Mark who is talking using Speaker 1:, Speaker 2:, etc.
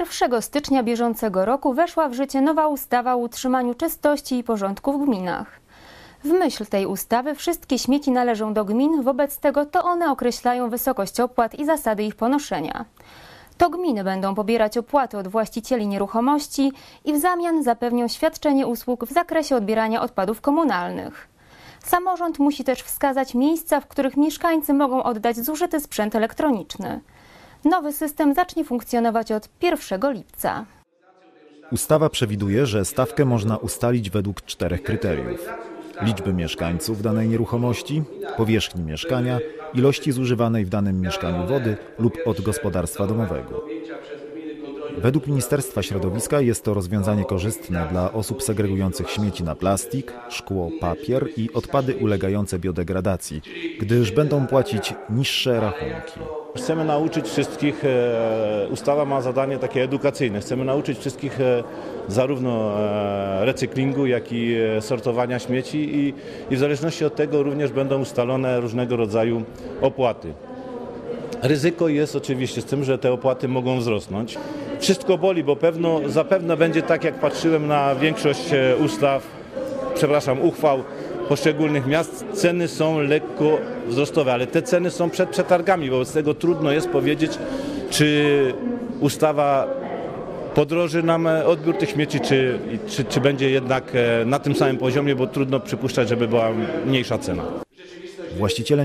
Speaker 1: 1 stycznia bieżącego roku weszła w życie nowa ustawa o utrzymaniu czystości i porządku w gminach. W myśl tej ustawy wszystkie śmieci należą do gmin, wobec tego to one określają wysokość opłat i zasady ich ponoszenia. To gminy będą pobierać opłaty od właścicieli nieruchomości i w zamian zapewnią świadczenie usług w zakresie odbierania odpadów komunalnych. Samorząd musi też wskazać miejsca, w których mieszkańcy mogą oddać zużyty sprzęt elektroniczny. Nowy system zacznie funkcjonować od 1 lipca.
Speaker 2: Ustawa przewiduje, że stawkę można ustalić według czterech kryteriów: liczby mieszkańców danej nieruchomości, powierzchni mieszkania, ilości zużywanej w danym mieszkaniu wody lub od gospodarstwa domowego. Według Ministerstwa Środowiska jest to rozwiązanie korzystne dla osób segregujących śmieci na plastik, szkło, papier i odpady ulegające biodegradacji, gdyż będą płacić niższe rachunki.
Speaker 3: Chcemy nauczyć wszystkich, e, ustawa ma zadanie takie edukacyjne, chcemy nauczyć wszystkich e, zarówno e, recyklingu, jak i sortowania śmieci i, i w zależności od tego również będą ustalone różnego rodzaju opłaty. Ryzyko jest oczywiście z tym, że te opłaty mogą wzrosnąć. Wszystko boli, bo pewno, zapewne będzie tak, jak patrzyłem na większość ustaw, przepraszam, uchwał poszczególnych miast ceny są lekko wzrostowe, ale te ceny są przed przetargami, wobec tego trudno jest powiedzieć, czy ustawa podroży nam odbiór tych śmieci, czy, czy, czy będzie jednak na tym samym poziomie, bo trudno przypuszczać, żeby była mniejsza cena.
Speaker 2: Właściciele